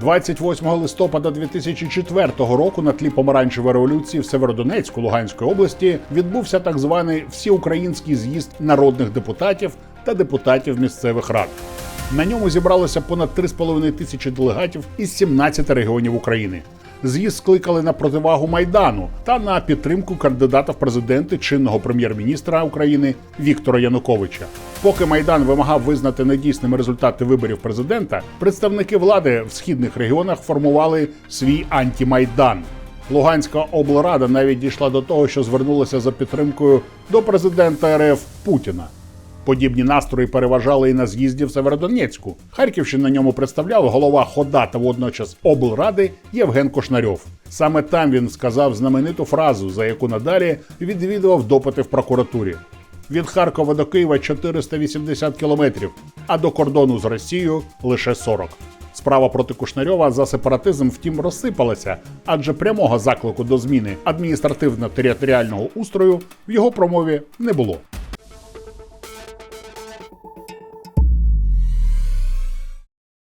28 листопада 2004 року на тлі помаранчевої революції в Северодонецьку Луганської області відбувся так званий всеукраїнський з'їзд народних депутатів та депутатів місцевих рад. На ньому зібралося понад 3,5 тисячі делегатів із 17 регіонів України. З'їзд скликали на противагу майдану та на підтримку кандидата в президенти чинного прем'єр-міністра України Віктора Януковича. Поки майдан вимагав визнати недійсними результати виборів президента, представники влади в східних регіонах формували свій антимайдан. Луганська облрада навіть дійшла до того, що звернулася за підтримкою до президента РФ Путіна. Подібні настрої переважали і на з'їзді в Северодонецьку. Харківщину на ньому представляв голова хода та водночас облради Євген Кошнарьов. Саме там він сказав знамениту фразу, за яку надалі відвідував допити в прокуратурі. Від Харкова до Києва 480 кілометрів, а до кордону з Росією лише 40. Справа проти Кушнарьова за сепаратизм, втім, розсипалася, адже прямого заклику до зміни адміністративно-територіального устрою в його промові не було.